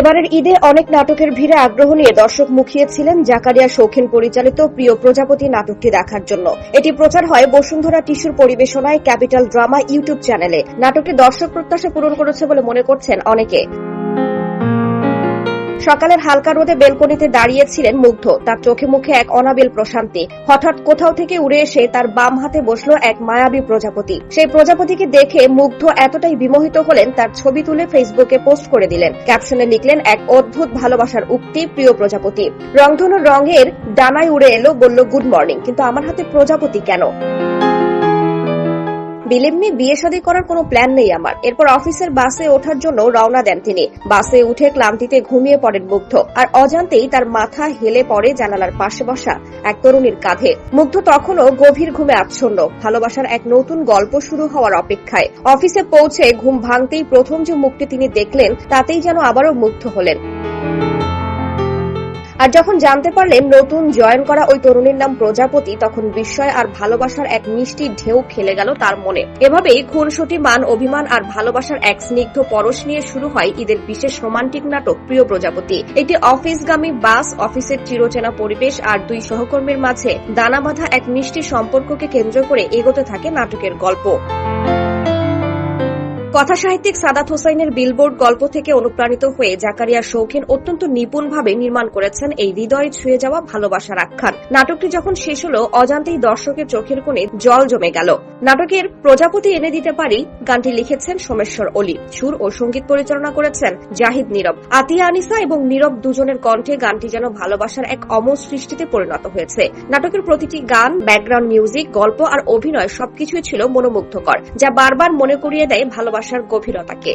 এবারের ঈদে অনেক নাটকের ভিড়ে আগ্রহ নিয়ে দর্শক মুখিয়েছিলেন জাকারিয়া শৌখিন পরিচালিত প্রিয় প্রজাপতি নাটকটি দেখার জন্য। এটি প্রচার হয় বসুন্ধরা টিস্যুর পরিবেশনায় ক্যাপিটাল ড্রামা ইউটিউব চ্যানেলে। নাটকটি দর্শক প্রত্যাশা পূরণ করেছে বলে মনে করছেন অনেকে। সকালের হালকা রোদে বেলকনিতে দাঁড়িয়েছিলেন মুগ্ধ। তার চোখে মুখে এক অনাবিল প্রশান্তি। হঠাৎ কোথাও থেকে উড়ে এসে তার বাম হাতে বসল এক মায়াবী প্রজাপতি। সেই প্রজাপতিকে দেখে মুগ্ধ এতটাই বিমোহিত হলেন, তার ছবি তুলে ফেসবুকে পোস্ট করে দিলেন। ক্যাপশনে লিখলেন, এক অদ্ভুত ভালোবাসার উক্তি, প্রিয় প্রজাপতি। রংধনুর রঙের ডানায় উড়ে এলো, বলল, গুড মর্নিং, কিন্তু আমার হাতে প্রজাপতি কেন? বিলিভ মি, বিয়ে শাদী করার কোনো প্ল্যান নেই আমার। এরপর অফিসের বাসে ওঠার জন্য রওনা দেন তিনি। বাসে উঠে ক্লান্তিতে ঘুমিয়ে পড়েন মুগ্ধ। আর অজান্তেই তার মাথা হেলে পড়ে জানালার পাশে বসা এক তরুণীর কাঁধে। মুগ্ধ তখনও গভীর ঘুমে আচ্ছন্ন। ভালোবাসার এক নতুন গল্প শুরু হওয়ার অপেক্ষায়। অফিসে পৌঁছে ঘুম ভাঙতেই প্রথম যে মুখটি তিনি দেখলেন, তাতেই যেন আবারও মুগ্ধ হলেন। আর যখন জানতে পারলেন নতুন জয়েন করা ওই তরুণীর নাম প্রজাপতি, তখন বিস্ময় আর ভালোবাসার এক মিষ্টি ঢেউ খেলে গেল তার মনে। এভাবেই খুনসুটি, মান অভিমান আর ভালোবাসার এক স্নিগ্ধ পরশ নিয়ে শুরু হয় ঈদের বিশেষ রোমান্টিক নাটক, প্রিয় প্রজাপতি। একটি অফিসগামী বাস, অফিসের চিরচেনা পরিবেশ আর দুই সহকর্মীর মাঝে দানা বাঁধা এক মিষ্টি সম্পর্ককে কেন্দ্র করে এগোতে থাকে নাটকের গল্প। কথা সাহিত্যিক সাদাত হোসাইনের বিলবোর্ড গল্প থেকে অনুপ্রাণিত হয়ে জাকারিয়া শৌখিন অত্যন্ত নিপুণভাবে নির্মাণ করেছেন এই হৃদয়ে ছুঁয়ে যাওয়া ভালোবাসার আখ্যান। নাটকটি যখন শেষ হল, অজান্তেই দর্শকের চোখের কোণে জল জমে গেল। নাটকের প্রজাপতি এনে দিতে পারি গানটি লিখেছেন সোমেশ্বর অলি। সুর ও সংগীত পরিচালনা করেছেন জাহিদ নীরব। আতিয়া, আনিসা এবং নীরব দুজনের কণ্ঠে গানটি যেন ভালোবাসার এক অমর সৃষ্টিতে পরিণত হয়েছে। নাটকের প্রতিটি গান, ব্যাকগ্রাউন্ড মিউজিক, গল্প আর অভিনয় সবকিছুই ছিল মনোমুগ্ধকর, যা বারবার মনে করিয়ে দেয় ভালোবাসার গভীরতাকে।